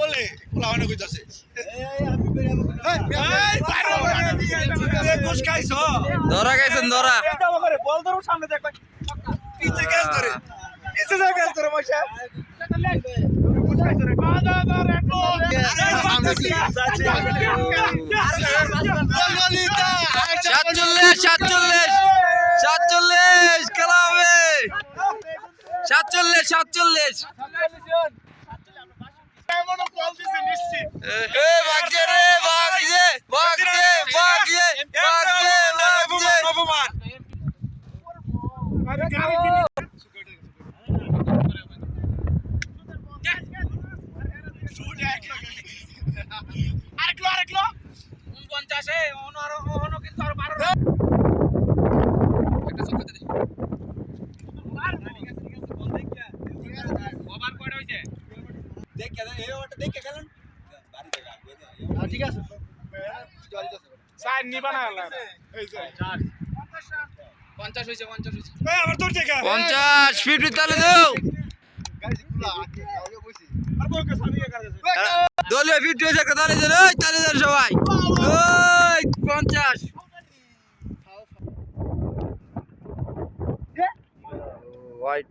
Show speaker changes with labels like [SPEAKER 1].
[SPEAKER 1] বলে কইতাছে
[SPEAKER 2] ধরা গেছেন ধরা
[SPEAKER 1] বল ধরো সামনে দেখ। পিছে গ্যাস ধরে। পিছে যা গ্যাস ধরে মশা
[SPEAKER 2] সাতচল্লিশ সাতচল্লিশ সাতচল্লিশ খেলা হবে। সাতচল্লিশ সাতচল্লিশ।
[SPEAKER 1] আরেকলো আরেকলো পঞ্চাশে অন্য কিন্তু আরও বারো ওভার কয়টা হইছে ঠিক আছে সাইড নিবা না এই যে পঞ্চাশ হয়েছে পঞ্চাশ হয়েছে আবার তোর জায়গা
[SPEAKER 2] পঞ্চাশ ফিফটি তাহলে দাও
[SPEAKER 1] আর বউকে সামিয়ে করে
[SPEAKER 2] দলীয় ফিফটি হয়েছে একটা তাহলে দেন ওই তাহলে দেন সবাই ওই পঞ্চাশ হোয়াইট